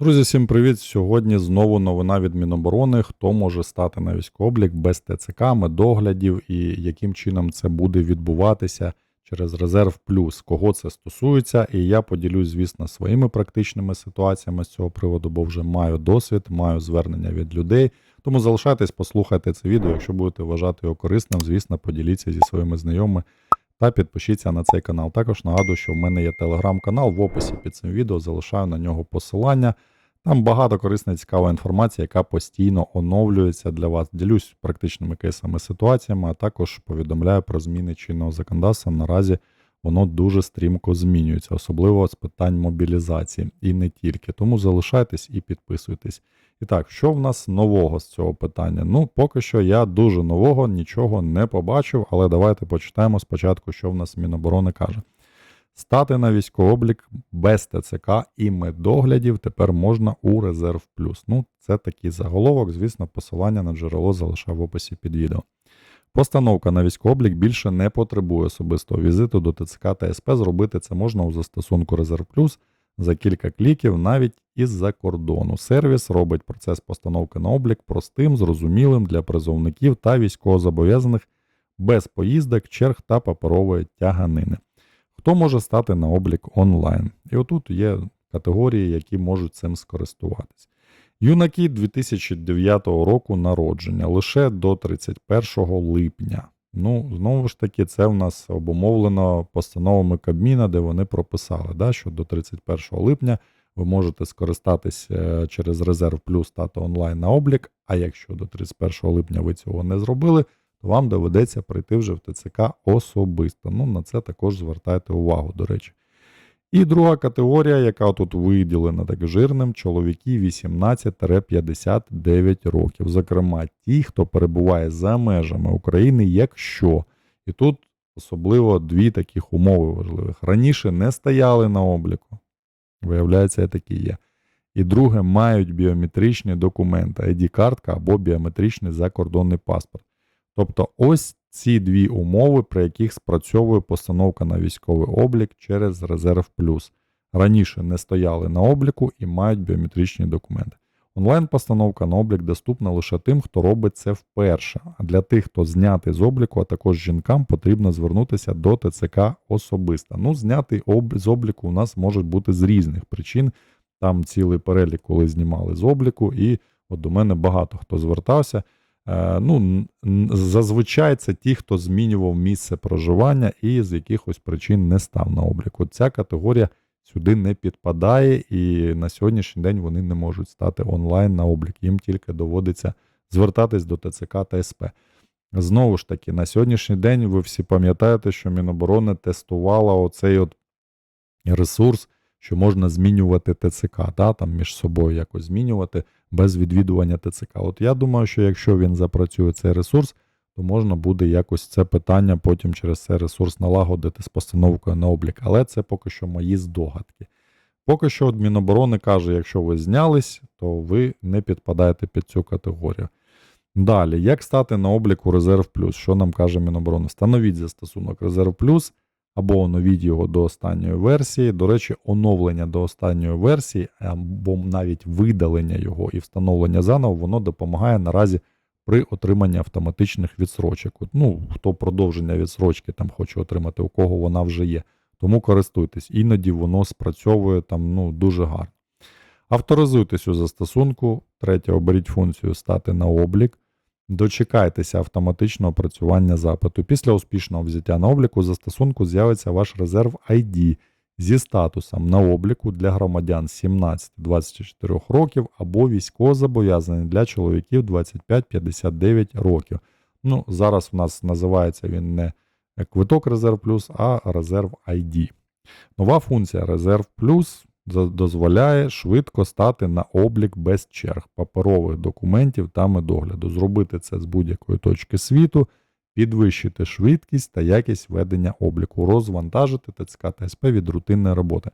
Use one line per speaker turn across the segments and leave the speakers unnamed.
Друзі, всім привіт! Сьогодні знову новина від Міноборони. Хто може стати на військооблік без ТЦК, медоглядів і яким чином це буде відбуватися через резерв плюс, кого це стосується. І я поділюсь, звісно, своїми практичними ситуаціями з цього приводу, бо вже маю досвід, маю звернення від людей. Тому залишайтесь, послухайте це відео. Якщо будете вважати його корисним, звісно, поділіться зі своїми знайомими та підпишіться на цей канал. Також нагадую, що в мене є телеграм-канал в описі під цим відео. Залишаю на нього посилання. Там багато корисної цікавої інформації, яка постійно оновлюється для вас. Ділюсь практичними кейсами ситуаціями, а також повідомляю про зміни чинного законодавства. Наразі воно дуже стрімко змінюється, особливо з питань мобілізації і не тільки. Тому залишайтесь і підписуйтесь. І так, що в нас нового з цього питання? Ну, поки що я дуже нового нічого не побачив, але давайте почитаємо спочатку, що в нас Міноборони каже. Стати на військовий облік без ТЦК і медоглядів тепер можна у резерв плюс. Ну, це такий заголовок, звісно, посилання на джерело залишав в описі під відео. Постановка на військовий більше не потребує особистого візиту до ТЦК та СП. Зробити це можна у застосунку Резерв Плюс за кілька кліків, навіть із-за кордону. Сервіс робить процес постановки на облік простим, зрозумілим для призовників та військовозобов'язаних без поїздок, черг та паперової тяганини. Хто може стати на облік онлайн? І отут є категорії, які можуть цим скористуватись. Юнаки 2009 року народження лише до 31 липня. Ну, знову ж таки, це в нас обумовлено постановами Кабміна, де вони прописали, да, що до 31 липня ви можете скористатись е, через резерв плюс стати онлайн на облік. А якщо до 31 липня ви цього не зробили, то вам доведеться прийти вже в ТЦК особисто. Ну, на це також звертайте увагу, до речі. І друга категорія, яка тут виділена так жирним, чоловіки 18-59 років. Зокрема, ті, хто перебуває за межами України, якщо. І тут особливо дві таких умови важливих. Раніше не стояли на обліку. Виявляється, такі є. І друге, мають біометричні документи, ID-картка або біометричний закордонний паспорт. Тобто ось ці дві умови, при яких спрацьовує постановка на військовий облік через Резерв Плюс. Раніше не стояли на обліку і мають біометричні документи. Онлайн-постановка на облік доступна лише тим, хто робить це вперше. А для тих, хто знятий з обліку, а також жінкам, потрібно звернутися до ТЦК особисто. Ну, знятий об... з обліку у нас може бути з різних причин. Там цілий перелік, коли знімали з обліку, і от до мене багато хто звертався. Е, ну, Зазвичай це ті, хто змінював місце проживання і з якихось причин не став на обліку. Ця категорія сюди не підпадає, і на сьогоднішній день вони не можуть стати онлайн на облік. Їм тільки доводиться звертатись до ТЦК та СП. Знову ж таки, на сьогоднішній день ви всі пам'ятаєте, що Міноборони тестувала оцей от ресурс, що можна змінювати ТЦК, да, там між собою якось змінювати без відвідування ТЦК. От я думаю, що якщо він запрацює цей ресурс, то можна буде якось це питання потім через цей ресурс налагодити з постановкою на облік. Але це поки що мої здогадки. Поки що Міноборони каже, якщо ви знялись, то ви не підпадаєте під цю категорію. Далі, як стати на обліку Резерв Плюс? Що нам каже Міноборони? Встановіть застосунок Резерв Плюс або оновіть його до останньої версії. До речі, оновлення до останньої версії, або навіть видалення його і встановлення заново, воно допомагає наразі при отриманні автоматичних відсрочок. Ну, хто продовження відсрочки там хоче отримати, у кого вона вже є. Тому користуйтесь, іноді воно спрацьовує там ну, дуже гарно. Авторизуйтесь у застосунку. Третє, оберіть функцію Стати на облік. Дочекайтеся автоматичного опрацювання запиту. Після успішного взяття на обліку застосунку з'явиться ваш резерв ID зі статусом на обліку для громадян 17-24 років або військовозобов'язаний для чоловіків 25-59 років. Ну, Зараз в нас називається він не квиток Резерв Плюс, а резерв ID. Нова функція Резерв Плюс дозволяє швидко стати на облік без черг паперових документів та медогляду, зробити це з будь-якої точки світу, підвищити швидкість та якість ведення обліку, розвантажити ТЦК та СП від рутинної роботи.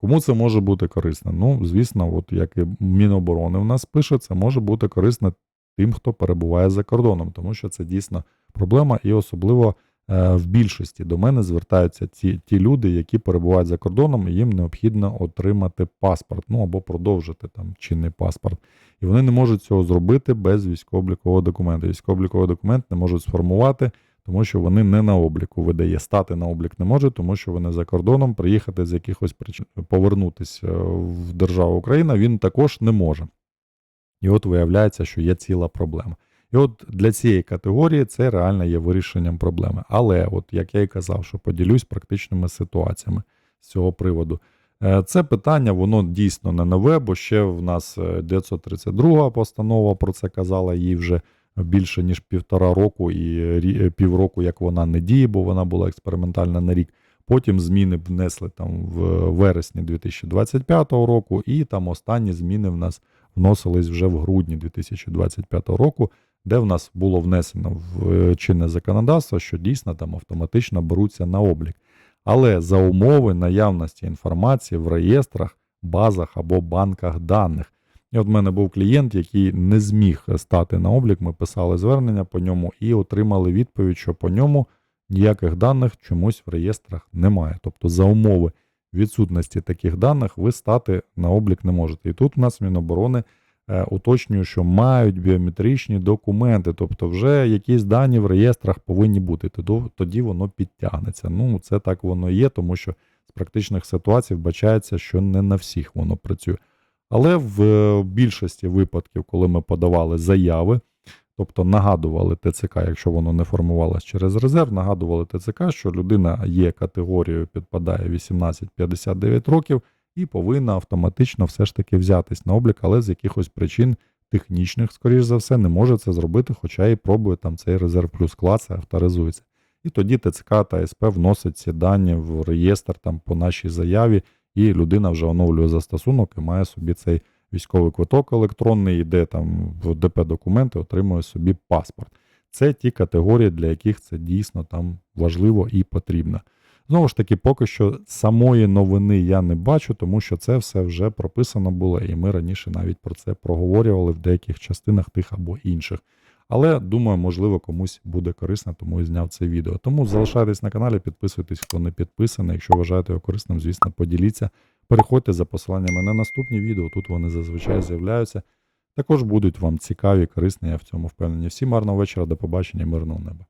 Кому це може бути корисно? Ну, звісно, от як і Міноборони в нас пише, це може бути корисно тим, хто перебуває за кордоном, тому що це дійсно проблема, і особливо в більшості до мене звертаються ті, ті люди, які перебувають за кордоном, і їм необхідно отримати паспорт, ну або продовжити там чинний паспорт. І вони не можуть цього зробити без військово-облікового документу. Військово-обліковий документ не можуть сформувати, тому що вони не на обліку видає. Стати на облік не може, тому що вони за кордоном приїхати з якихось причин повернутися в державу Україна він також не може. І от виявляється, що є ціла проблема. І от для цієї категорії це реально є вирішенням проблеми. Але, от як я і казав, що поділюсь практичними ситуаціями з цього приводу. Е, Це питання, воно дійсно не нове, бо ще в нас е, 932 постанова про це казала їй вже більше ніж півтора року і е, півроку, як вона не діє, бо вона була експериментальна на рік. Потім зміни внесли там в вересні 2025 року, і там останні зміни в нас вносились вже в грудні 2025 року, де в нас було внесено в е, чинне законодавство, що дійсно там автоматично беруться на облік. Але за умови наявності інформації в реєстрах, базах або банках даних. І от в мене був клієнт, який не зміг стати на облік. Ми писали звернення по ньому і отримали відповідь, що по ньому ніяких даних чомусь в реєстрах немає. Тобто за умови відсутності таких даних ви стати на облік не можете. І тут у нас Міноборони е, уточнює, що мають біометричні документи, тобто вже якісь дані в реєстрах повинні бути. Тоді, тоді воно підтягнеться. Ну, це так воно є, тому що з практичних ситуацій вбачається, що не на всіх воно працює. Але в е, більшості випадків, коли ми подавали заяви, тобто нагадували ТЦК, якщо воно не формувалось через резерв, нагадували ТЦК, що людина є категорією, підпадає 18-59 років і повинна автоматично все ж таки взятись на облік, але з якихось причин технічних, скоріш за все, не може це зробити, хоча і пробує там цей резерв плюс клас авторизується. І тоді ТЦК та СП вносять ці дані в реєстр там по нашій заяві, і людина вже оновлює застосунок і має собі цей військовий квиток електронний, йде там в ДП документи, отримує собі паспорт. Це ті категорії, для яких це дійсно там важливо і потрібно. Знову ж таки, поки що самої новини я не бачу, тому що це все вже прописано було, і ми раніше навіть про це проговорювали в деяких частинах тих або інших. Але думаю, можливо, комусь буде корисно, тому і зняв це відео. Тому залишайтесь на каналі, підписуйтесь, хто не підписаний. Якщо вважаєте його корисним, звісно, поділіться. Переходьте за посиланнями на наступні відео. Тут вони зазвичай з'являються. Також будуть вам цікаві, корисні, я в цьому впевнений. Всім гарного вечора, до побачення, мирного неба.